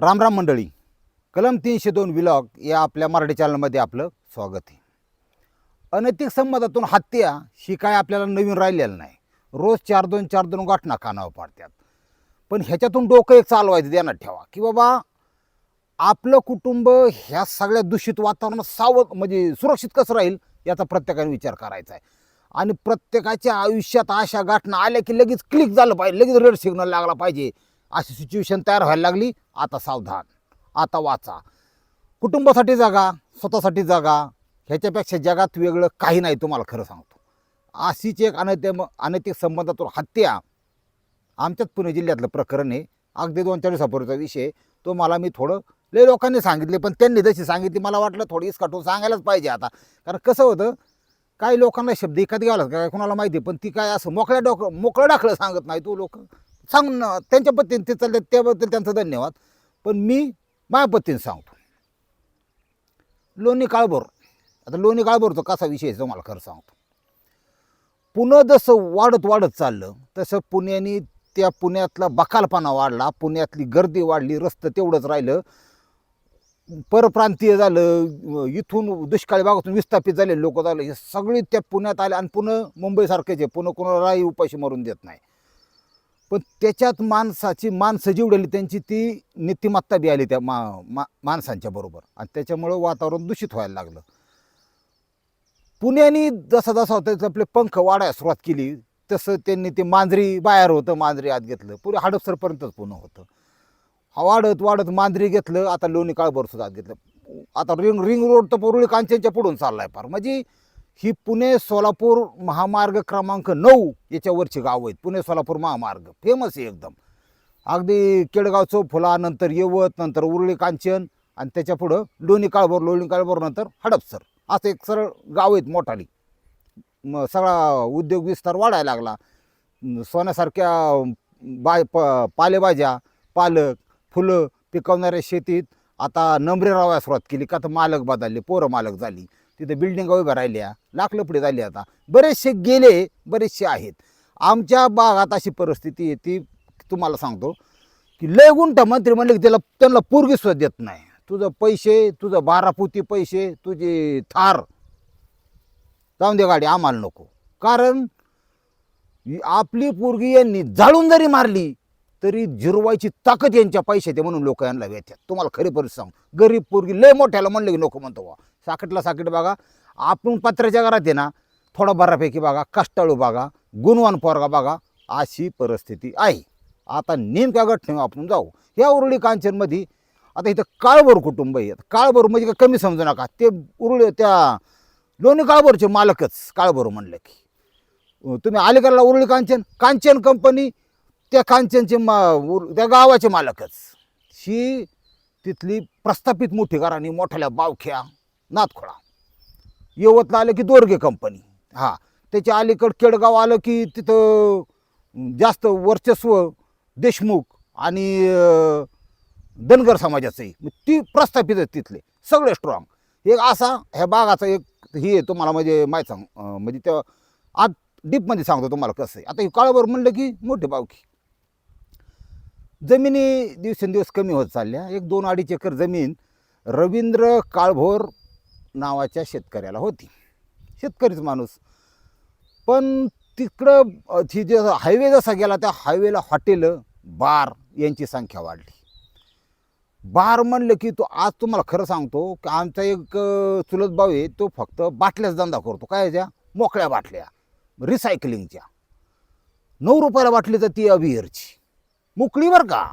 राम राम मंडळी. कलम तीनशे दोन विलॉग या आपल्या मराठी चॅनलमध्ये आपलं स्वागत आहे. अनैतिक संबंधातून हत्या ही काय आपल्याला नवीन राहिलेलं नाही. रोज चार दोन चार दोन घटना कानावर पाडतात. पण ह्याच्यातून डोकं एक चालवायचं ध्यानात ठेवा की बाबा आपलं कुटुंब ह्या सगळ्या दूषित वातावरणात सावध म्हणजे सुरक्षित कसं राहील याचा प्रत्येकाने विचार करायचा आहे. आणि प्रत्येकाच्या आयुष्यात अशा घटना आल्या की लगेच क्लिक झालं पाहिजे लगेच रेड सिग्नल लागला पाहिजे. अशी सिच्युएशन तयार व्हायला लागली. आता सावधान. आता वाचा. कुटुंबासाठी जागा स्वतःसाठी जागा ह्याच्यापेक्षा जगात वेगळं काही नाही तुम्हाला खरं सांगतो. अशीच एक अनैतिक अनैतिक संबंधातून हत्या आमच्याच पुणे जिल्ह्यातलं प्रकरण आहे. अगदी दोन चार दिवसापूर्वीचा विषय तो मला मी थोडं लय लोकांनी सांगितले पण त्यांनी जशी सांगितली मला वाटलं थोडी इसकाटून सांगायलाच पाहिजे आता. कारण कसं होतं काही लोकांना शब्द एखादी घ्यावा लागतात काय कोणाला माहिती आहे, पण ती काय असं मोकळ्या डोकं मोकळं डाकलं सांगत नाही तो लोक. सांगून त्यांच्या पद्धतीने ते चालले त्याबद्दल त्यांचं धन्यवाद. पण मी माझ्या पद्धतीने सांगतो. लोणी काळभोर आता लोणी काळभोरचा कसा विषय आहे मला खरं सांगतो. पुणं जसं वाढत वाढत चाललं तसं पुण्याने त्या पुण्यातला बकालपणा वाढला पुण्यातली गर्दी वाढली रस्तं तेवढंच राहिलं. परप्रांतीय झालं इथून दुष्काळी भागातून विस्थापित झाले लोक झाले हे सगळे त्या पुण्यात आले आणि पुणे मुंबईसारखेच आहे. पुणे कोणालाही उपाशी मरून देत नाही. पण त्याच्यात माणसाची माणसं जेवढी त्यांची ती नीतिमत्ता बी आली त्या मा मा माणसांच्या बरोबर. आणि त्याच्यामुळं वातावरण दूषित व्हायला लागलं. पुण्याने जसा जसा होता आपले पंख वाढायला सुरुवात केली तसं त्यांनी ते मांजरी बाहेर होतं मांजरी आत घेतलं. पुढे हडपसरपर्यंतच पुणं होतं. हा वाढत वाढत मांजरी घेतलं आता लोणी काळभर सुद्धा आत घेतलं. आता रिंग रिंग रोड तर पुरुळी कांचनच्या पुढून चाललाय फार. म्हणजे ही पुणे सोलापूर महामार्ग क्रमांक नऊ याच्यावरची गाव आहेत. पुणे सोलापूर महामार्ग. फेमस आहे एकदम. अगदी केडगावचं फुला नंतर येवत नंतर उरळी कांचन आणि त्याच्या पुढं लोणी काळभोर लोणी काळभोर नंतर हडपसर. असं एक सरळ गाव आहेत मोठाली. मग सगळा उद्योग विस्तार वाढायला लागला. सोन्यासारख्या बाय प पालेभाज्या पालक फुलं पिकवणाऱ्या शेतीत आता नंबरे रावाय सुरुवात केली. का तर मालक बदलले पोरं मालक झाली. तिथं बिल्डिंगा उभ्या राहिल्या लाख लपडी झाली आता. बरेचसे गेले बरेचसे आहेत. आमच्या भागात अशी परिस्थिती आहे ती तुम्हाला सांगतो की लय गुंठ मंत्री म्हणले की त्याला त्यांना पोरगी सुद्धा देत नाही. तुझं पैसे तुझं बारापुती पैसे तुझे थार. जाऊन दे गाडी आम्हाला नको. कारण आपली पोरगी यांनी जाळून जरी मारली तरी जिरवायची ताकद यांच्या पैशात आहे म्हणून लोक यांना व्यथ्यात. तुम्हाला खरी परिस्थिती सांग गरीब पोरगी लय मोठ्याला म्हणलं की नको म्हणतो बा साकटला साकट बघा. आपण पत्र्याच्या घरात आहे ना थोडा बऱ्यापैकी बघा कष्टाळू बघा गुणवान पोरगा बघा अशी परिस्थिती आहे. आता नेमक्या घटनेवर आपण जाऊ. या उरुळी कांचनमध्ये आता इथं काळभोर कुटुंब आहे. काळभोर म्हणजे काय कमी समजू नका. ते उरुळी त्या लोणी काळभोरचे मालकच काळभोर म्हणलं की. तुम्ही अलीकडला उरुळी कांचन? कांचन कंपनी त्या कांचनचे मा उर- त्या गावाचे मालकच. ही तिथली प्रस्थापित मोठी घराणी मोठ्या बावख्या. नाथखोळा यवतला आलं की दोरगे कंपनी हां त्याच्या अलीकड केडगाव आलं की तिथं जास्त वर्चस्व देशमुख आणि धनगर समाजाचं आहे मग ती प्रस्थापित आहेत तिथले सगळे स्ट्रॉंग एक असा ह्या बागाचा एक ही आहे तुम्हाला म्हणजे माहीत सांग म्हणजे त्या आत डीपमध्ये सांगतो तुम्हाला कसं आहे. आता हे काळभर म्हणलं की मोठी बावकी जमिनी दिवसेंदिवस कमी होत चालल्या. एक दोन अडीच एकर जमीन रवींद्र काळभोर नावाच्या शेतकऱ्याला होती. शेतकरीच माणूस. पण तिकडं ती जे हायवे जसा गेला त्या हायवेला हॉटेलं बार यांची संख्या वाढली. बार म्हणलं की तो आज तुम्हाला खरं सांगतो की आमचा एक चुलत भाऊ आहे तो फक्त बाटल्याच धंदा करतो. काय ज्या मोकळ्या बाटल्या. रिसायकलिंगच्या. नऊ रुपयाला बाटली तर ती अभियरची मोकळी बरं का?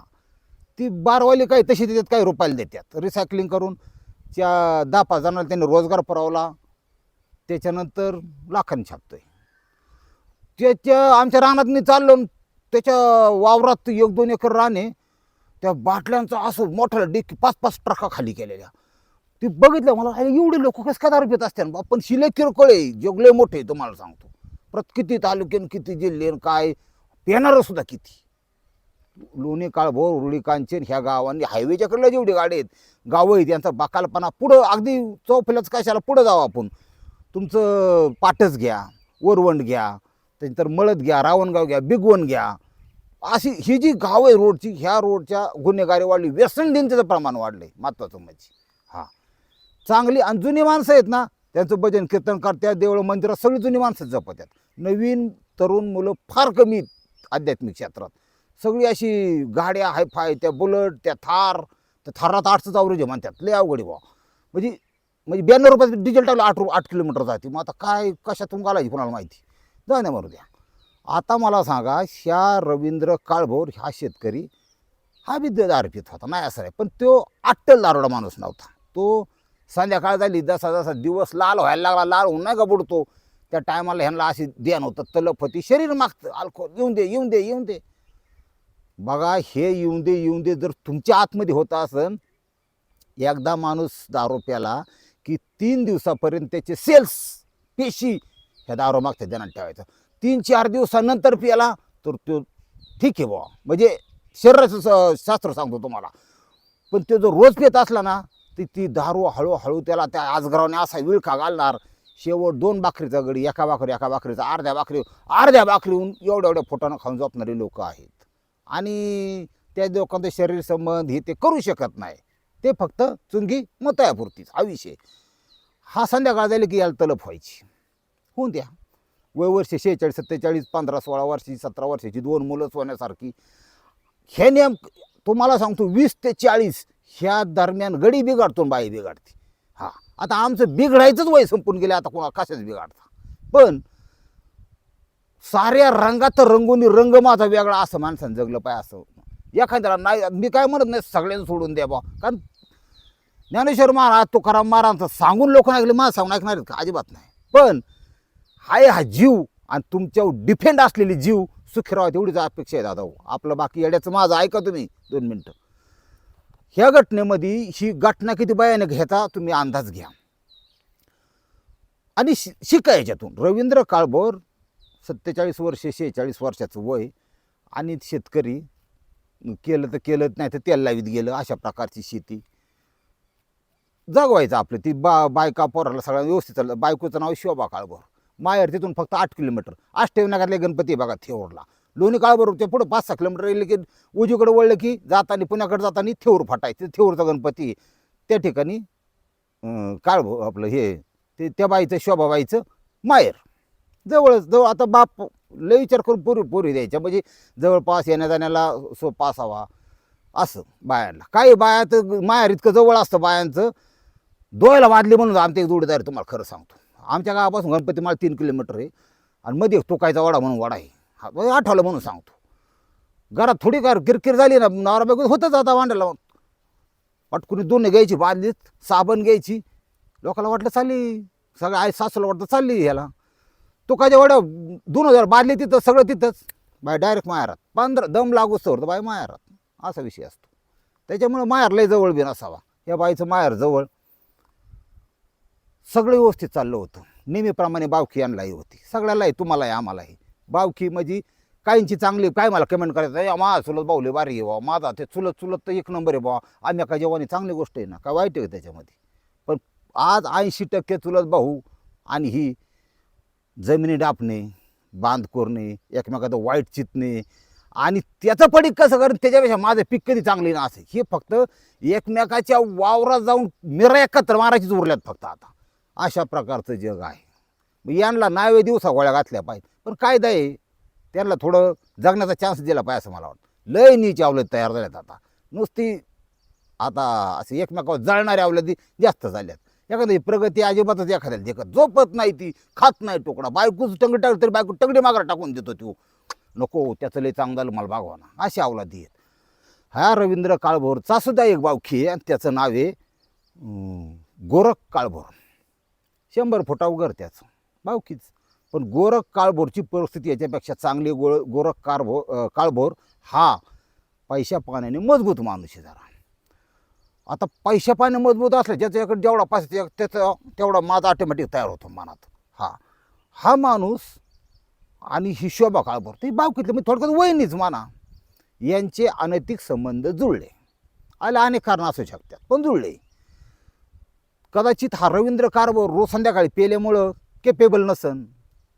ती बारवाली काही तशी देतात काही रुपयाला देतात? रिसायकलिंग करून त्या दहा पाच जणांना त्यांनी रोजगार पुरवला. त्याच्यानंतर लाखांनी छापतोय. त्याच्या आमच्या रानात मी चाललो त्याच्या वावरात एक दोन एकर राणे त्या बाटल्यांचा असं मोठं डिक पाच पाच ट्रका खाली केलेल्या. ते बघितलं मला अरे एवढे लोक कसं काय दारू पित असतात पण शिले किरकोळ आहे. जगले मोठे तुम्हाला सांगतो. परत किती तालुक्यानं किती जिल्हे काय पेणारं सुद्धा किती? लोणी काळभोर रुळी कांचन ह्या गावांनी हायवेच्याकडल्या जेवढी गाडी आहेत. गावं आहेत यांचा बाकालपणा पुढं अगदी चौफल्याच कशाला पुढं जाऊ आपण? तुमचं पाटस घ्या वरवंड घ्या त्यानंतर मळद घ्या रावणगाव घ्या बिगवण घ्या. अशी ही जी गाव आहे रोडची ह्या रोडच्या गुन्हेगारी वाढली व्यसन देणचं प्रमाण वाढलंय महत्वाचं म्हणजे. हा. चांगली आणि जुनी माणसं आहेत ना त्यांचं भजन कीर्तन करतात देवळ मंदिरात सगळी जुनी माणसं जपतात नवीन तरुण मुलं फार कमी आहेत आध्यात्मिक क्षेत्रात. सगळी अशी गाड्या हायफाय त्या बुलट त्या थार त्या थारात आठचं आवरेज आहे म्हणतात लय अवघड आहे बुवा. म्हणजे म्हणजे ब्याण्णव रुपयाचं डिझेल टाकलं आठ रु आठ किलोमीटर जाते. मग आता काय कशातून घालायची कोणाला माहिती? जाण्या मारू द्या. आता मला सांगा ह्या रवींद्र काळभोर हा शेतकरी हा बी दारू होता नाही असं आहे पण तो अट्टल दारोडा माणूस नव्हता. तो संध्याकाळ झाली जसा जसा दिवस लाल व्हायला लागला लाल होऊन नाही का बुडतो? त्या टायमाला ह्यांना अशी ध्यान होतं तलफ होती शरीर मागतं अल्को येऊन दे येऊन दे येऊन दे. बघा हे येऊन दे येऊन दे जर तुमच्या आतमध्ये होतं असन एकदा माणूस दारू प्याला की तीन दिवसापर्यंत त्याचे सेल्स पेशी ह्या दारू मागच्या ध्यानात ठेवायचं. तीन चार दिवसानंतर प्याला तर तो ठीक आहे बुवा. म्हणजे शरीराचं स- शास्त्र सांगतो तुम्हाला. पण तो जर रोज पित असला ना ती ती दारू हळूहळू त्याला त्या आजगरावने असा विळखा घालणार. शेवट दोन बाकरीचा गडी एका बाकरी एका बाकरीचा अर्ध्या बाकरी अर्ध्या बाकरीहून एवढ्या एवढ्या फुटानं खाऊन झोपणारे लोक आहेत. आणि त्या लोकांचं शरीर संबंध हे ते करू शकत नाही. ते फक्त चुंगी मतायापुरतीच हा विषय. हा संध्याकाळ झाली की याला तलप व्हायची. होऊन द्या. वय वर्ष शेहेचाळीस सत्तेचाळीस पंधरा सोळा वर्षाची सतरा वर्षाची दोन मुलं होण्यासारखी. हे नियम तुम्हाला सांगतो वीस ते चाळीस ह्या दरम्यान गडी बिघाडतो आणि बाई बिघाडते. हां. आता आमचं बिघडायचंच वय संपून गेले आता कोणा कशाच बिघाडता? पण साऱ्या रंगात रंगून रंग माझा वेगळा असं माणसानं जगलं पाहिजे असं. एखाद्याला नाही मी काय म्हणत नाही सगळ्यांना सोडून द्या बा कारण ज्ञानेश्वर महाराज तुकाराम महाराजांचं सांगून लोक ऐकले मला सांगून ऐकणार का? अजिबात नाही. पण हाय हा जीव आणि तुमच्यावर डिफेंड असलेली जीव सुखी राहा तेवढीच अपेक्षा आहे दादा हो. आपलं बाकी येड्याचं माझं ऐका तुम्ही दोन मिनटं. ह्या घटनेमध्ये ही घटना किती भयानक घेता तुम्ही अंदाज घ्या. आणि शि शिका याच्यातून. रवींद्र काळभोर सत्तेचाळीस वर्षे शेहेचाळीस वर्षाचं वय आणि शेतकरी केलं तर केलं नाही तर तेल लावीत गेलं अशा प्रकारची शेती. जगवायचं आपलं ती बा बायका पोराला सगळं व्यवस्थित चाललं बायकोचं नाव शोभा काळभोर. माहेर तिथून फक्त आठ किलोमीटर. आष्टविनागातले गणपती बघा थेऊरला लोणी काळभोरच्या ते पुढं पाच सहा किलोमीटर येईल की उजवीकडे वळलं की जाताना पुण्याकडे जाताना थेऊर फाटायचं. थेऊरचा गणपती त्या ठिकाणी अं, काळभो आपलं हे ते त्या बाईचं शोभाबाईचं माहेर. जवळच जवळ आता बाप लय विचार करून पोरी पोरी द्यायच्या. म्हणजे जवळपास येण्या जाण्याला सोपा असावा असं बायांना. काही बाया तर माहेर इतकं जवळ असतं बायांचं. डोळ्याला वाजले म्हणून आमचे एक जोडीदार तुम्हाला खरं सांगतो. आमच्या गावापासून गणपती मला तीन किलोमीटर आहे. आणि मध्ये टोकायचा वडा म्हणून वडा आहे. हा आठवलं म्हणून सांगतो. घरात थोडी कार किरकिर झाली ना नवरा बायको होतच आता वांड्याला पटकुनी दोन घ्यायची बादलीत साबण घ्यायची. लोकाला वाटलं चालली. सगळं आई सासूला वाटतं चालली ह्याला. तो काय वड्या दोन हजार बादली तिथं सगळं तिथंच. बाय डायरेक्ट माहेरात पंधरा दम लागूच तर बाय माहेरात असा विषय असतो. त्याच्यामुळे माहेर लय जवळ बी नसावा. या बाईचं माहेर जवळ. सगळं व्यवस्थित चाललं होतं. नेहमीप्रमाणे बावकी यांनाही होती. सगळ्यालाही तुम्हालाही आम्हालाही. बावकी म्हणजे काहींची चांगली काय मला कमेंट करायचं? "ए, माझा चुलत बाहुले बारी आहे माझा ते चुलत चुलत तर एक नंबर आहे बा आम्ही काय जेवणी चांगली गोष्ट आहे ना. काय वाईट आहे का त्याच्यामध्ये. पण आज ऐंशी टक्के चुलत भाऊ आणि ही जमिनी डापणे बांध कोरणे एकमेकाचं वाईट चितणे आणि त्याचं पडीक कसं करेन त्याच्यापेक्षा माझं पीक कधी चांगली ना असे. हे फक्त एकमेकाच्या वावरात जाऊन मिरा एकत्र मारायचीच उरल्यात फक्त आता. अशा प्रकारचं जग आहे. मग यांना नावे दिवसा गोळ्या घातल्या पाहिजे पण कायदा आहे त्यांना थोडं जगण्याचा चान्स दिला पाहिजे असं मला वाटतं. लय नीची अवलत तयार झाल्यात आता. नुसती आता असे एकमेकावर जळणाऱ्या अवलती जास्त झाल्यात. एखादी प्रगती अजिबातच एखाद्याला देखत झोपत नाही ती खात नाही टोकडा. बायकोच टंगडी टाकली तरी बायको टंगडी मागार टाकून देतो तो नको त्याचं लय चांगलं झालं मला बागवाना अशी अवलादी आहेत. हा रवींद्र काळभोरचा सुद्धा एक बावखी आहे आणि त्याचं नाव आहे गोरख काळभोर. शंभर फुटा उगर त्याचं. बावखीच पण गोरख काळभोरची परिस्थिती याच्यापेक्षा चांगली गो गोरख कारभो काळभोर हा पैशा पाण्याने मजबूत माणूस आहे जरा. आता पैशा पाणी मजबूत असले ज्याच्याकडे जेवढा पैसा त्याचा तेवढा माझा ऑटोमॅटिक तयार होतो मनात. हा. हा माणूस आणि ही शोभा काळभोर ती बावकीतली म्हणजे थोडक्यात वहिनीच माना यांचे अनैतिक संबंध जुळले. आले अनेक कारणं असू शकतात पण जुळले. कदाचित हा रवींद्र कारभार रोज संध्याकाळी पेल्यामुळं केपेबल नसन.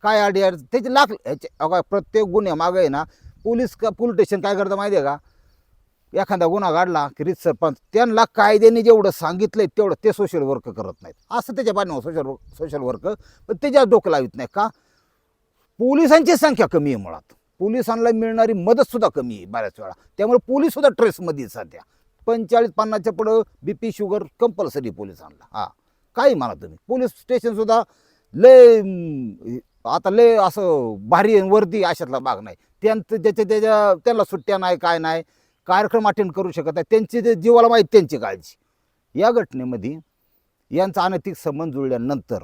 काय आडी त्याचे लाख ह्याचे प्रत्येक गुन्हे मागे आहे ना पोलीस का पोलीस स्टेशन काय करतं माहिती आहे का? एखादा गुन्हा काढला की रीत सरपंच त्यांना कायद्याने जेवढं सांगितलं आहे तेवढं ते सोशल वर्क करत नाहीत. असं त्याच्या पाण्यावर सोशल सोशल वर्क पण त्याच्यात डोकं लावित नाही का? पोलिसांची संख्या कमी आहे मुळात. पोलिसांना मिळणारी मदतसुद्धा कमी आहे बऱ्याच वेळा. त्यामुळे पोलीससुद्धा ट्रेसमध्ये सध्या. पंचेचाळीस पन्नासच्या पुढं बी पी शुगर कंपल्सरी पोलिसांना हा. काही म्हणा तुम्ही. पोलीस स्टेशनसुद्धा लय आता लय असं भारी आहे, अशातला भाग नाही. त्यांचं ज्याच्या त्याच्या त्यांना सुट्ट्या नाही काय नाही. कार्यक्रम अटेंड करू शकत नाही. त्यांची जे जीवाला माहीत त्यांची काळजी. या घटनेमध्ये यांचा अनैतिक संबंध जुळल्यानंतर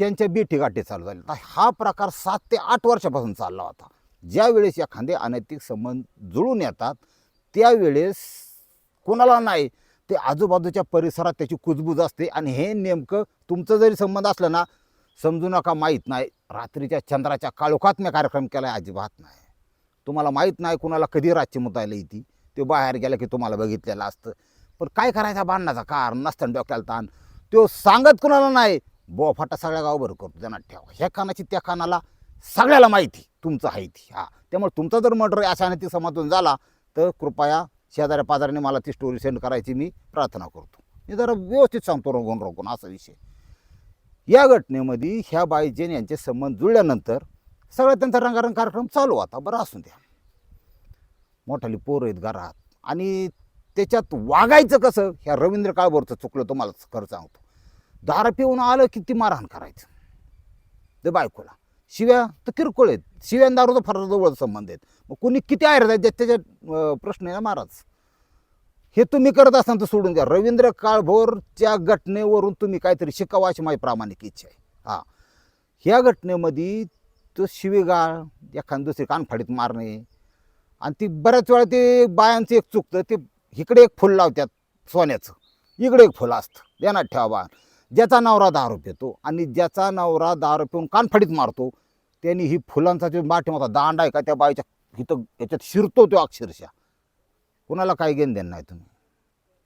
यांच्या बेटी गाठी चालू झाल्या हा प्रकार सात ते आठ वर्षापासून चालला होता. ज्यावेळेस एखादे अनैतिक संबंध जुळून येतात त्यावेळेस कोणाला नाही ते आजूबाजूच्या परिसरात त्याची कुजबूज असते. आणि हे नेमकं तुमचं जरी संबंध असलं ना समजू नका माहीत नाही. रात्रीच्या चंद्राच्या काळोखात मी कार्यक्रम केला आहे अजिबात नाही. तुम्हाला माहीत नाही कुणाला कधी रातची मुतायला येते ते. बाहेर गेला की तुम्हाला बघितलेलं असतं. पण काय करायचा भांडणाचा कारण नसताना डोक्याला ताण. तो सांगत कुणाला नाही बोफाटा सगळ्या गावभर करतो त्यांना ठेवा. ह्या कानाची त्या कानाला सगळ्याला माहिती तुमचं आहे ती. हा. त्यामुळे तुमचा जर मर्डर अशा ती समातून झाला तर कृपया शेजाऱ्या पाजाऱ्याने मला ती स्टोरी सेंड करायची मी प्रार्थना करतो. मी जरा व्यवस्थित सांगतो रोगून रोगून असा विषय. या घटनेमध्ये ह्या बाईचे यांचे संबंध जुळल्यानंतर सगळं त्यांचा रंगारंग कार्यक्रम चालू होता. बरं असून द्या. मोठाली पोरं आहेत घरात. आणि त्याच्यात वागायचं कसं? ह्या रवींद्र काळभोरचं चुकलं तुम्हाला खरं सांगतो. दारा पिऊन आलं की ती मारहाण करायचं. ते बायकोला. शिव्या तर किरकोळ आहेत. शिव्या दारूचा फार जवळ संबंध आहेत. मग कोणी किती आहे रे त्याच्यात प्रश्न आहे ना महाराज. हे तुम्ही करत असाल तर सोडून द्या. रवींद्र काळभोरच्या घटनेवरून तुम्ही काहीतरी शिकावं अशी माझी प्रामाणिक इच्छा आहे. हां. ह्या घटनेमध्ये तो शिवीगाळ एखाद दुसरी कानफाडीत मारणे. आणि ती बऱ्याच वेळा ते बायांचं एक चुकतं ते इकडे एक फुल लावतात सोन्याचं. इकडे एक फुल असतं. ध्यानात ठेवा बा. ज्याचा नवरा दारू पितो आणि ज्याचा नवरा दारू पिऊन कानफाडीत मारतो त्यांनी ही फुलांचा जो पाठीमागचा दांड आहे का त्या बाईच्या इथं याच्यात शिरतो तो अक्षरशः. कुणाला काही घेणं देणं नाही तुम्ही.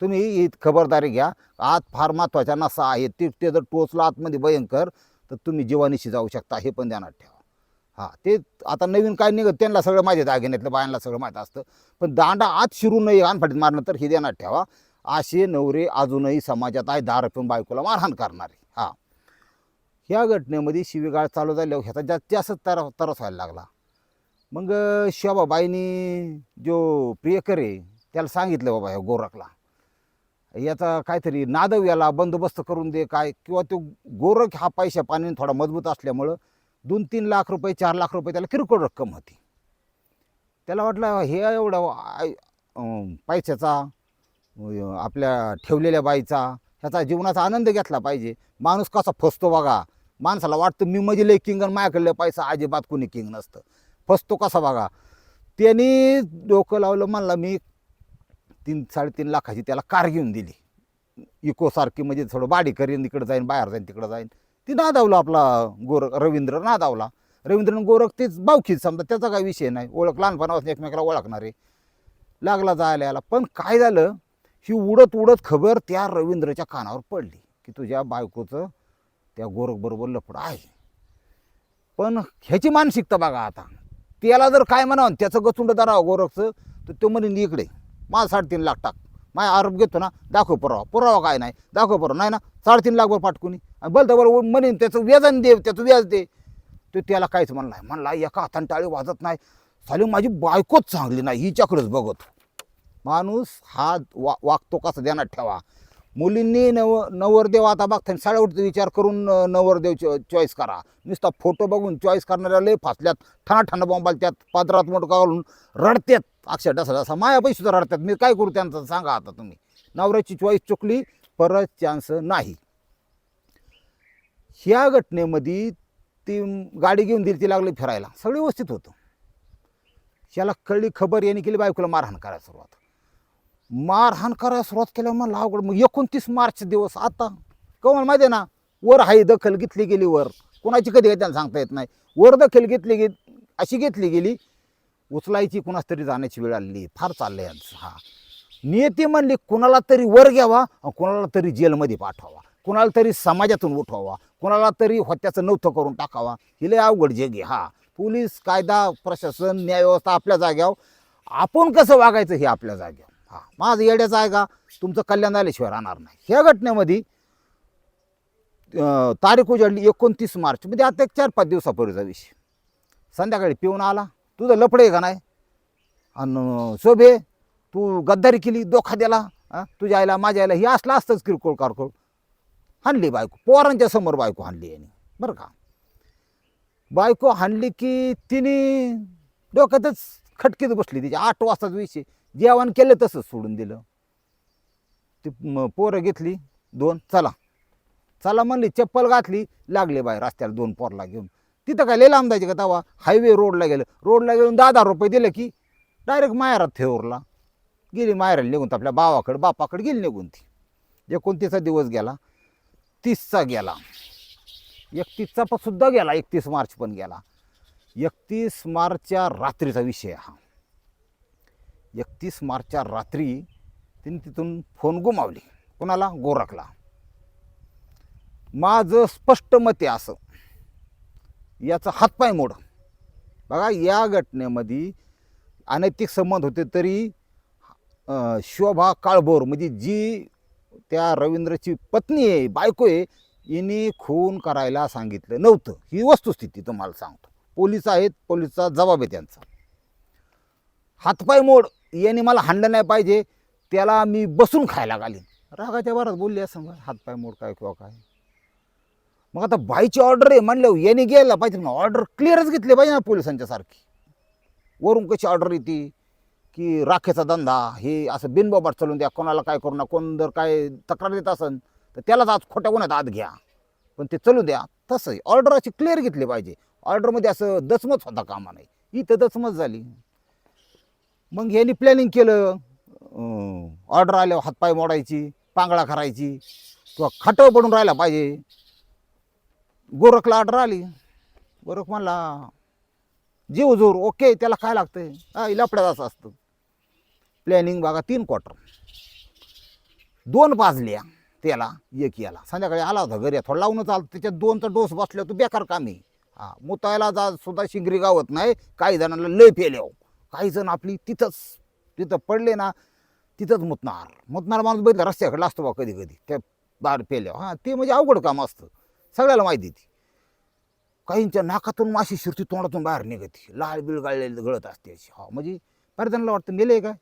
तुम्ही ही खबरदारी घ्या. आत फार महत्त्वाच्या नसा आहे. ते ते जर टोचलं आतमध्ये भयंकर तर तुम्ही जीवानीशी जाऊ शकता. हे पण ध्यानात ठेवा. हां ते आता नवीन काय निघत त्यांना सगळं माहिती आहे दागिन्यातलं बायांना सगळं माहीत असतं. पण दांडा आत शिरू नये अनफाटीत मारणं तर हे ध्यानात ठेवा. असे नवरे अजूनही समाजात आहे दार पिऊन बायकोला मारहाण करणारे. हां. ह्या घटनेमध्ये शिवीगाळ चालू झाल्यावर ह्याचा जास्त जास्त तर तरस व्हायला लागला. मग शिवाबाईनी जो प्रियकर आहे त्याला सांगितलं बाबा ह्या गोरखला. याचा काहीतरी नादव याला बंदोबस्त करून दे काय? किंवा तो गोरख हा पैशा पाण्याने थोडा मजबूत असल्यामुळं दोन तीन लाख रुपये चार लाख रुपये त्याला किरकोळ रक्कम होती. त्याला वाटलं हे एवढं आय- पैशाचा आपल्या ठेवलेल्या बाईचा ह्याचा जीवनाचा आनंद घेतला पाहिजे. माणूस कसा फसतो बघा. माणसाला वाटतं मी म्हणजे लय किंग आणि माझ्याकडलं पैसा अजिबात कोणी किंग नसतं. फसतो कसा बघा. त्यांनी डोकं लावलं म्हणला मी तीन साडेतीन लाखाची त्याला कार घेऊन दिली. इकोसारखी म्हणजे थोडं बाडी करीन इकडं जाईन बाहेर जाईन तिकडं जाईन. ती नादावला आपला गोरख रवींद्र नादावला. रवींद्रनं गोरख तेच बावखीच समजा त्याचा काही विषय नाही. ओळख लहानपणापासून एकमेकाला ओळखणारे लागला जायला याला. पण काय झालं? ही उडत उडत खबर त्या रवींद्रच्या कानावर पडली की तुझ्या बायकोचं त्या गोरखबरोबर लफडं आहे. पण ह्याची मानसिकता बघा आता. त्याला जर काय म्हणावं त्याचं गचुंड धरावं गोरखचं तर तो म्हणेन इकडे माझा साडेतीन लाख टाक. माझा आरोप घेतो ना दाखव पुरावा. पुरावा काय नाही? दाखव पुरावा. नाही ना साडेतीन लाखभर पाठकुनी आणि बल बरोबर म्हणेन त्याचं व्याजन दे त्याचं व्याज दे. तो त्याला काहीच म्हणला नाही म्हणला एका हाताने टाळी वाजत नाही. साली माझी बायकोच चांगली नाही हिच्याकडेच बघत. माणूस हा वा वागतो कसं? ध्यानात ठेवा. मुलींनी नव नवरदेव आता बघताना साड्यावरती विचार करून नवरदेव चॉ चॉईस करा. नुसता फोटो बघून चॉईस करणाऱ्या लय फासल्यात. ठणा ठणा बॉम्बाल त्यात पादरात मोठं घालून रडतात अक्षर डसा डसा माया सुद्धा रडतात मी काय करू त्यांचं सांगा आता तुम्ही. नवऱ्याची चॉईस चुकली परत चान्स नाही. ह्या घटनेमध्ये ती गाडी घेऊन दिली ती लागली फिरायला. सगळं व्यवस्थित होतं. ह्याला कळली खबर याने केली बायकोला मारहाण करायला सुरुवात. मारहाण करायला सुरुवात केल्यावर मला अवघड मग एकोणतीस मार्च दिवस आता. कमल माहिती आहे ना वर हाय दखल घेतली गेली वर. कोणाची कधी काय त्यांना सांगता येत नाही. वर दखल घेतली गे अशी घेतली गेली उचलायची कुणास तरी जाण्याची वेळ आली फार चाललं यांचं हा. नियती म्हणली कुणाला तरी वर घ्यावा कुणाला तरी जेलमध्ये पाठवावा कुणाला तरी समाजातून उठवावा. कुणाला तरी होत्याचं नव्हतं करून टाकावा. ही लय अवघड जे घे हा. पोलीस कायदा प्रशासन न्यायव्यवस्था आपल्या जाग्यावर. आपण कसं वागायचं हे आपल्या जाग्यावर? हा माझं येड्याचं आहे का? तुमचं कल्याण झाल्याशिवाय राहणार नाही. ह्या घटनेमध्ये तारीख उजाडली एकोणतीस मार्च म्हणजे आता एक चार पाच दिवसापूर्वीचा विषय. संध्याकाळी पिऊन आला. तुझं लपडे आहे का नाही? आणि शोभे तू गद्दारी केली धोका दिला तुझ्या आईला माझ्या आईला हे असलं असतंच किरकोळ कारकोळ. हाणली बायको पोरांच्या समोर बायको हाणली यांनी. बरं का? बायको हाणली की तिने डोक्यातच खटकीत बसली तिच्या आठ वाजताच विषय. जेवण केलं तसंच सोडून दिलं. ती पोरं घेतली दोन चला. चला म्हणली चप्पल घातली लागले बाहेर रस्त्याला दोन पोरला घेऊन. तिथं काय लय लांब जायचे का तवा? हायवे रोडला गेलं. रोडला गेलं दहा दहा रुपये दिले की डायरेक्ट मायरात थेवरला गेली मायराला निघून आपल्या भावाकडे बापाकडे गेली निघून ती. एकोणतीसचा दिवस गेला तीसचा गेला. एकतीसचा पण सुद्धा गेला एकतीस मार्च पण गेला. एकतीस मार्चच्या रात्रीचा विषय हा. एकतीस मार्चच्या रात्री तिने तिथून फोन गुमावली. कोणाला? गोरखला. माझं स्पष्ट मत आहे असं. याचा हातपाय मोड. बघा या घटनेमध्ये अनैतिक संबंध होते तरी शोभा काळभोर म्हणजे जी त्या रवींद्रची पत्नी आहे बायको आहे यांनी खून करायला सांगितलं नव्हतं. ही वस्तुस्थिती तुम्हाला सांगतो. पोलीस आहेत पोलिसचा जबाब आहे त्यांचा. हातपाय मोड. याने मला हांड नाही पाहिजे त्याला मी बसून खायला घालीन. रागाच्या बरात बोलली असं मग हातपाय मोड काय किंवा काय. मग आता बाईची ऑर्डर आहे म्हणलं याने गेला पाहिजे ना ऑर्डर क्लिअरच घेतली पाहिजे ना पोलिसांच्या सारखी. वरून कशी ऑर्डर येते की राखेचा धंदा हे असं बिनबाबाट चालून द्या कोणाला काय करू ना कोण जर काय तक्रार देत असन तर त्यालाच आज खोट्या गुन्ह्यात आत घ्या. पण ते चलू द्या तसं ऑर्डर अशी क्लिअर घेतली पाहिजे. ऑर्डरमध्ये असं दचमच होता कामा नाही इथं दचमच झाली. मग यांनी प्लॅनिंग केलं. ऑर्डर आल्यावर हातपाय मोडायची पांगळा करायची किंवा खटव पडून राहायला पाहिजे. गोरखला ऑर्डर आली. गोरख म्हणला जीव जोर ओके त्याला काय लागतंय? हा लपड्यात असं असतं. प्लॅनिंग बघा तीन क्वार्टर दोन पाजल्या त्याला एक याला. संध्याकाळी आला होता घरी थोडा लावूनच आला. त्याच्यात दोनचा डोस बसल्या तू बेकार कामी हा मुतायला जा सुद्धा शिंगरी गावत नाही. काही जणांना लय पेल्याव काही जण आपली तिथंच तिथं पडले ना तिथंच मुतणार. मुतणार माणूस बघितला रस्त्याकडला असतो बा कधी कधी त्या बाहेर पेल्या. हां ते म्हणजे अवघड काम असतं. सगळ्याला माहिती ती. काहींच्या नाकातून माशी शिरती तोंडातून बाहेर निघते. लाल बिळ गाळलेली गळत असते अशी. हा म्हणजे बरं त्यांना वाटतं नेले काय?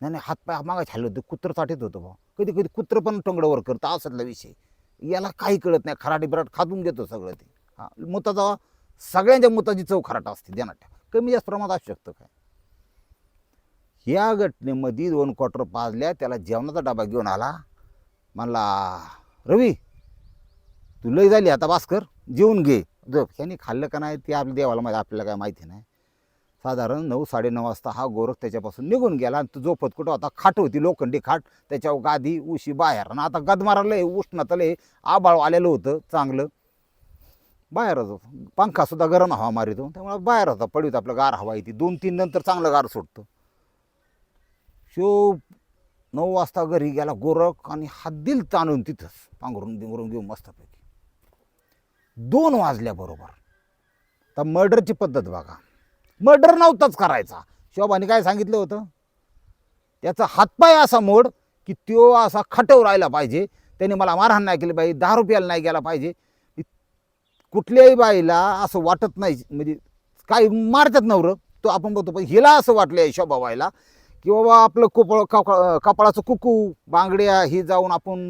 नाही नाही हातपाय मागाच हल्लं होतं कुत्र चाटीत होतं बा. कधी कधी कुत्रं पण टंगडवर करतं असातला विषय. याला काही कळत नाही खराटे बिराट खातून घेतो सगळं ते. हां मुताचा सगळ्यांच्या मुताची चव खराटा असते ध्यानात कमी जास्त प्रमाणात असू शकतं काय? या घटनेमध्ये दोन क्वार्टर पाजल्या त्याला जेवणाचा डबा घेऊन आला. म्हणला रवी तू लय झाली आता भास्कर जेवून घे. जप ह्याने खाल्लं का नाही ते आपल्या देवाला माहिती आपल्याला काय माहिती नाही. साधारण नऊ साडेनऊ वाजता हा गोरख त्याच्यापासून निघून गेला आणि तो झोपत कुठं होता? खाट होती लोखंडी खाट. त्याच्यावर गादी उशी बाहेर. आणि आता गद लय उष्णता लय आबाळ आलेलं होतं चांगलं. बाहेर होतं. पंखासुद्धा गरम हवा मारितो त्यामुळे बाहेर होता पडवीत आपलं गार हवा येते. दोन तीन नंतर चांगलं गार सुटतं. शो नऊ वाजता घरी गेला गोरख आणि हद्दील दिल ताणून तिथंच पांघरून बिंगरून घेऊन मस्तपैकी. दोन वाजल्याबरोबर तर मर्डरची पद्धत बघा. मर्डर नव्हताच करायचा. शोभाने काय सांगितलं होतं? त्याचा हातपाय असा मोड की तो असा खटव राहिला पाहिजे. त्याने मला मारहाण नाही केली पाहिजे दहा रुपयाला नाही गेला पाहिजे. कुठल्याही बाईला असं वाटत नाही म्हणजे काही मारतात नवरं तो आपण बघतो पण हिला असं वाटलं आहे शोभा बाईला की बाबा आपलं कोपळ कपा- कपाळाचं कुकू बांगड्या हे जाऊन आपण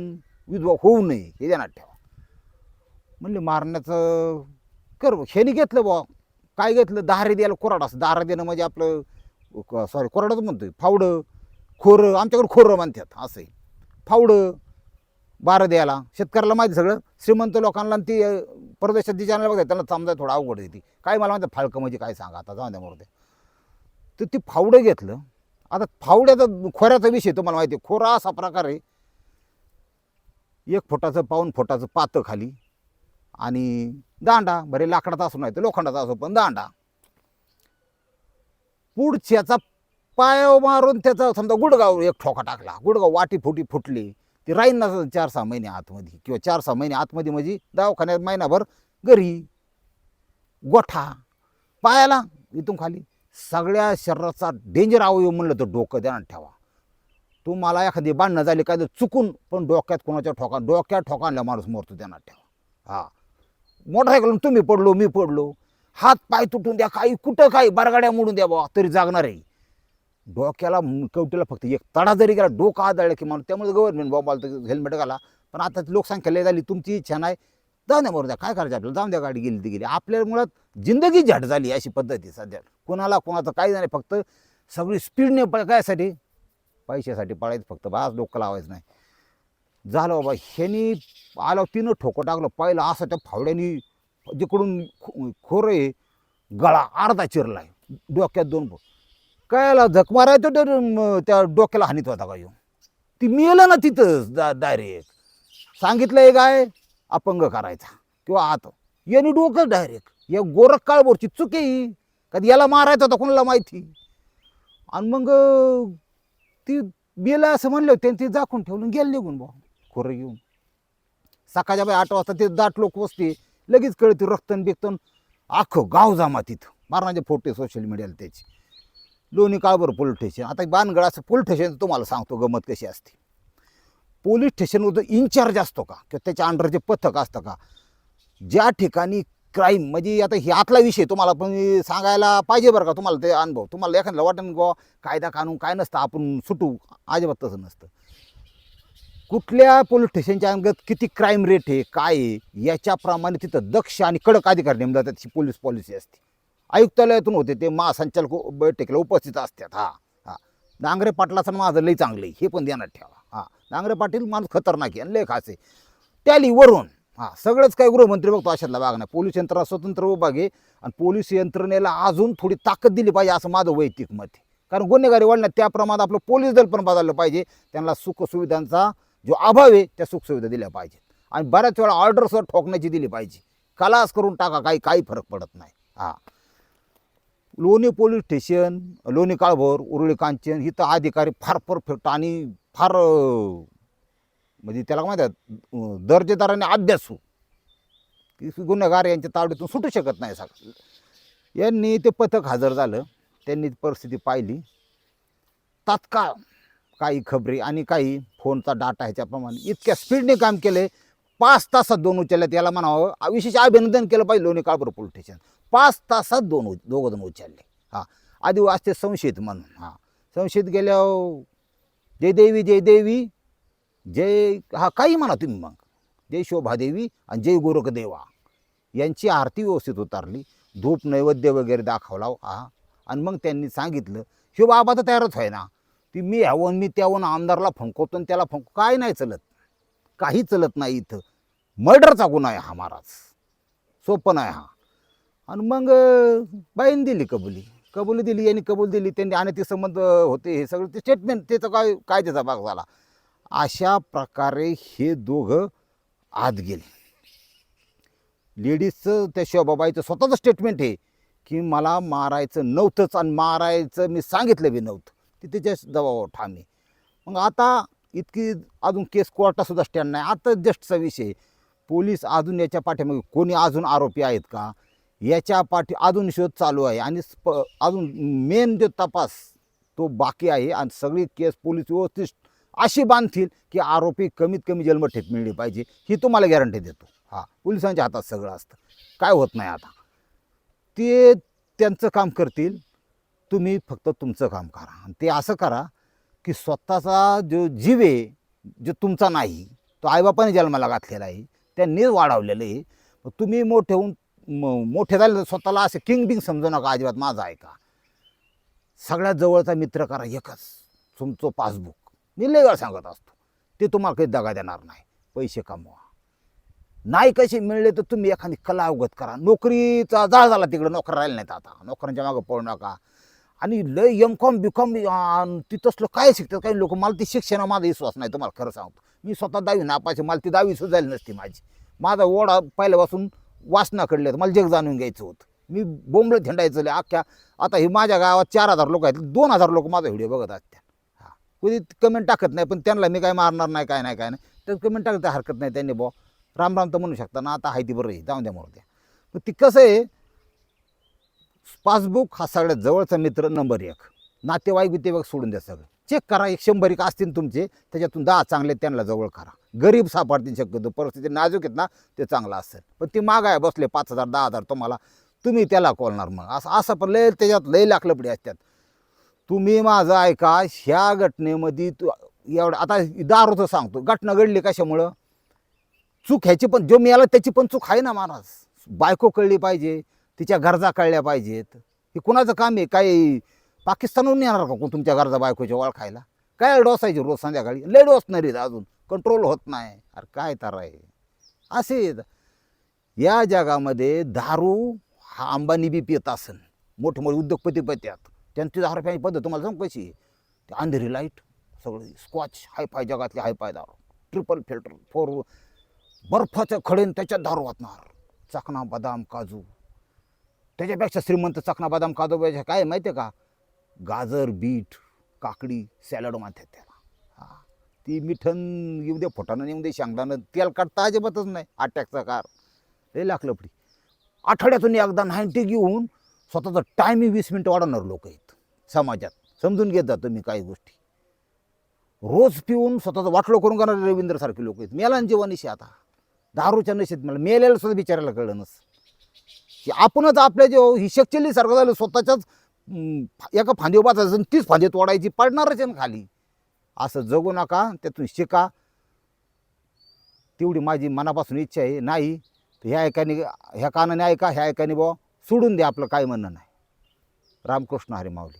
विधवा होऊ नये हे ध्यानात ठेवा. म्हणले मारण्याचं कर ह्यानी घेतलं बा काय घेतलं? दारे द्यायला कोराड असं. दारा देणं म्हणजे आपलं सॉरी कोराडच म्हणतोय. फावडं खोरं आमच्याकडे खोरं म्हणतात असं आहे फावडं बारं द्यायला. शेतकऱ्याला माहिती सगळं. श्रीमंत लोकांना आणि ती परदेशात जी जाणारे बघतात त्यांना समजा थोडं अवघड देते काय मला म्हणतात फाळकं म्हणजे काय सांगा आता जाऊ द्या मोरते तर ती फावडं घेतलं. आता फावड्याचा खोऱ्याचा विषय तुम्हाला माहिती आहे खोरा असा प्रकार आहे. एक फुटाचं पाऊन फुटाचं पातं खाली आणि दांडा बरे लाकडाचा असो नाही तर लोखंडाचा असो पण दांडा. पुढच्याचा पाय मारून त्याचा समजा गुडगाव एक ठोका टाकला. गुडगाव वाटी फुटी फुटली. ती राहीन ना चार सहा महिने आतमध्ये किंवा चार सहा महिने आतमध्ये म्हणजे दवाखान्यात महिनाभर घरी. गोठा. पायाला इथून खाली. सगळ्या शरीराचा डेंजर अवयव म्हणलं तर डोकं ध्यानात ठेवा. तुम्हाला एखादी बांधणं झाली काय तर चुकून पण डोक्यात कोणाच्या ठोका डोक्यात ठोकानला माणूस मरतो ध्यानात ठेवा. हा. मोटरसायकल तुम्ही पडलो मी पडलो. हात पाय तुटून द्या काही कुठं काही बरगाड्या मोडून द्या बाबा तरी जागणार आहे. डोक्याला कवटीला फक्त एक तडा जरी गेला डोका आदळला की माणूस त्यामुळे गव्हर्नमेंट बाबा हेल्मेट घाला. पण आता लोकसंख्या लय झाली तुमची इच्छा नाही. जाऊन द्या. बरं द्या काय करायचं आपल्याला? जाऊन द्या गाडी गेली ती गेली. आपल्या मुळात जिंदगी झट झाली अशी पद्धती सध्या. कोणाला कोणाचं काही नाही फक्त सगळी स्पीडने पळ कायसाठी पैशासाठी पळायचं फक्त. बास डोकं लावायचं नाही. झालं बाबा ह्यानी आलं तिनं ठोकं टाकलं. पाहिलं असं त्या फावड्यानी जिकडून खो- खोर आहे गळा अर्धा चिरलाय. डोक्यात दोन फूट कायला झक मारायचं तर त्या डोक्याला हानीत होता का येऊन ती मेलं ना तिथंच डायरेक्ट. सांगितलंय काय? अपंग करायचा. किंवा आत. याने डोकं डायरेक्ट या गोरख काळभोरची चुकी ही. कधी याला मारायचं होता कोणाला माहिती? आणि मग ती बेला असं म्हणलं त्यांनी ते जाखून ठेवलं गेलं निघून बा खोरं घेऊन सकाळच्या बाई आठ वाजता ते दाट लोक वसते. लगेच कळते रक्तन बिकतन. अख्खं गाव जामा तिथं. मारण्याचे फोटो सोशल मीडियाला त्याचे. लोणी काळभर पोलीस स्टेशन आता बानगड असं पोलीस स्टेशन तुम्हाला सांगतो गमत कशी असते. पोलीस स्टेशनवर इन्चार्ज असतो का? किंवा त्याच्या अंडर जे पथक असतं का? ज्या ठिकाणी क्राईम म्हणजे आता हे आतला विषय तुम्हाला पण सांगायला पाहिजे बरं का तुम्हाला ते अनुभव. तुम्हाला एखाद्याला वाटेल गो कायदा कानून काय नसतं आपण सुटू. अजिबात तसं नसतं. कुठल्या पोलीस स्टेशनच्या अंगत किती क्राईम रेट आहे काय आहे याच्याप्रमाणे तिथं दक्ष आणि कडक अधिकारी नेमला त्याची पोलीस पॉलिसी असते. आयुक्तालयातून होते ते महासंचालक बैठकीला उपस्थित असतात. हा हा. नांगरे पाटलाचं माझं लई चांगलं आहे हे पण ध्यानात ठेवा. हा नांगरे पाटील माणूस खतरनाक आहे आणि लय खास आहे. टॅलीवरून हां सगळंच काही गृहमंत्री बघतो अशातला भाग नाही पोलीस यंत्रणा स्वतंत्र विभाग आहे आणि पोलीस यंत्रणेला अजून थोडी ताकद दिली पाहिजे असं माझं वैयक्तिक मत आहे. कारण गुन्हेगारी वाढण्यात त्या प्रमाणात आपलं पोलीस दल पण बदललं पाहिजे. त्यांना सुखसुविधांचा जो अभाव आहे त्या सुखसुविधा दिल्या पाहिजेत. आणि बऱ्याच वेळा ऑर्डरसवर ठोकण्याची दिली पाहिजे. खलास करून टाका काही काही फरक पडत नाही. हा. लोणी पोलीस स्टेशन लोणी काळभोर उरुळी कांचन इथं अधिकारी फार परफेक्ट आणि फार म्हणजे त्याला माहिती आहे दर्जेदाराने अभ्यासू की गुन्हेगार यांच्या तावडीतून सुटू शकत नाही सगळं. यांनी ते पथक हजर झालं. त्यांनी ती परिस्थिती पाहिली. तात्काळ काही खबरी आणि काही फोनचा डाटा ह्याच्याप्रमाणे इतक्या स्पीडने काम केले. पाच तासात दोन उचलल्यात याला म्हणावं विशेष अभिनंदन केलं पाहिजे लोणी काळपूर पोलीस स्टेशन. पाच तासात दोन उ- दोघं जण उचलले. हां. आधी असते संशयित म्हणून हां. संशयित गेल्यावर जय देवी जय देवी. जय हा काही म्हणा तुम्ही मग. जय शोभादेवी आणि जय गोरखदेवा. यांची आरती व्यवस्थित उतारली. धूप नैवेद्य वगैरे दाखवला हो, हा आणि मग त्यांनी सांगितलं हे बाबा तर तयारच आहे ना ती मी ह्यावं मी त्यावं आमदारला फंकवतो आणि त्याला फंक काय नाही चलत. काही चलत नाही इथं. मर्डरचा गुन्हा आहे हा महाराज. सोपं नाही हा. आणि मग बाईन दिली कबुली. कबुली दिली यांनी कबूल दिली त्यांनी आणि ते संबंध होते हे सगळं. ते स्टेटमेंट त्याचं काय काय त्याचा भाग झाला. अशा प्रकारे हे दोघं आत गेले. लेडीजचं त्या शिवबाबाईचं स्वतःचं स्टेटमेंट आहे की मला मारायचं नव्हतंच आणि मारायचं मी सांगितलं बी नव्हतं. ते त्याच्या दबावावर ठाम मग आता इतकी अजून केस कोर्टासुद्धा स्टँड नाही. आता जस्टचा विषय पोलीस अजून याच्या पाठीमागे कोणी अजून आरोपी आहेत का? याच्या पाठी अजून शोध चालू आहे. आणि स्प अजून मेन जो तपास तो बाकी आहे. आणि सगळी केस पोलीस व्यवस्थित अशी बांधतील की आरोपी कमीत कमी जन्मठेप मिळली पाहिजे. ही तुम्हाला गॅरंटी देतो. हा पोलिसांच्या हातात सगळं असतं. काय होत नाही आता. ते त्यांचं काम करतील. तुम्ही फक्त तुमचं काम करा. आणि ते असं करा की स्वतःचा जो जीव आहे जो तुमचा नाही तो आईबापाने जन्माला घातलेला आहे त्यांनीच वाढवलेलं आहे. तुम्ही मोठे होऊन म- मोठे झाले तर स्वतःला असे किंग बिंग समजू नका अजिबात माझा आहे का सगळ्यात जवळचा मित्र करा एकच तुमचं पासबुक. मी लय वेळ सांगत असतो ते तुम्हाला काही दगा देणार नाही पैसे कमवा. नाही कसे मिळले तर तुम्ही एखादी कला अवगत करा. नोकरीचा जाळ झाला तिकडे नोकर राहिले नाहीत आता. नोकऱ्यांच्या मागं पळू नका. आणि लय एम कॉम बी कॉम ती तसलं काय शिकतात काही लोक मला ती शिक्षण माझा विश्वास नाही तुम्हाला खरं सांगतो. मी स्वतः दहावी नापाशी मला ती दहावी सुद्धा झाली नसती माझी. माझा ओढा पहिल्यापासून वासनाकडले आहेत. मला जग जाणून घ्यायचं होतं. मी बोंबलं झेंडायचं अख्ख्या आता हे माझ्या गावात चार हजार लोक आहेत. दोन हजार लोक माझा व्हिडिओ बघत असतात हां. कधी कमेंट टाकत नाही पण त्यांना मी काय मारणार नाही काय नाही काय नाही. तर कमेंट टाकत हरकत नाही त्यांनी बॉ राम राम तर म्हणू शकता ना आता हायती बरं जाऊन द्या म्हणून द्या. मग ती कसं आहे पासबुक हा सगळ्यात जवळचा मित्र नंबर एक. नातेवाईक बितेवाईक सोडून द्या सगळं. चेक करा एक शंभर एक असतील तुमचे त्याच्यातून दहा चांगले त्यांना जवळ करा. गरीब सापडतील शक्यतो परिस्थिती नाजूक आहेत ना ते चांगलं असेल. पण ती मागाय बसले पाच हजार दहा हजार तुम्हाला तुम्ही त्याला कोलणार मग. असं असं पण लय त्याच्यात लय लाकलपडी असतात. तुम्ही माझं ऐका ह्या घटनेमध्ये तू एवढं आता दारूचं सांगतो घटना घडली कशामुळं? चूक ह्याची पण जो मिळाला त्याची पण चूक आहे ना महाराज बायको कळली पाहिजे तिच्या गरजा कळल्या पाहिजेत. हे कुणाचं काम आहे? काही पाकिस्तानहून येणार का कोण तुमच्या गरजा बायकोच्या ओळखायला? काय डोसायची रोज संध्याकाळी? लय डोसणार रे अजून. कंट्रोल होत नाही. अरे काय तर आहे. असे या जगामध्ये दारू हा अंबानी बी पित असन. मोठे मोठे उद्योगपती पितात. त्यांची दारू प्यायची पद्धत तुम्हाला सांग कशी? आहे ते अंधेरी लाइट सगळं स्कॉच हायफाय जगातले हायफाय दारू. ट्रिपल फिल्टर फोर बर्फाचं खडेन त्याच्यात दारू वाचणार चकना बदाम काजू. त्याच्यापेक्षा श्रीमंत चकना बदाम काजू काय माहिती आहे का? गाजर बीट काकडी सॅलड माथ्यात त्याला. हा. ती मिठण येऊ दे फुटानं येऊ दे शेंगदानं तेल काढता अजिबातच नाही अटॅकचा कार लय लाकलपडी आठवड्यातून एकदा नाईन्टी घेऊन स्वतःचं टायमिंग वीस मिनटं वाढवणार लोक आहेत समाजात. समजून घेत जातो तुम्ही काही गोष्टी. रोज पिऊन स्वतःचं वाटलं करून करणारे रवींद्रसारखे लोक आहेत मेला जीवन निशी आता. दारूच्या नशेत मला मेलेलं सुद्धा बिचारायला कळलं नस की आपणच आपल्या जे ही शक्चली सारखं झालं स्वतःच्याच एका फांदीवर बसायचं आणि तीच फांदी तोडायची पडणारच आहे ना खाली. असं जगू नका त्यातून शिका. तेवढी माझी मनापासून इच्छा आहे नाही तर ह्या ऐकाने ह्या कानाने ऐका ह्या ऐकाने बुवा सोडून द्या आपलं काय म्हणणं नाही. रामकृष्ण हरे माऊली.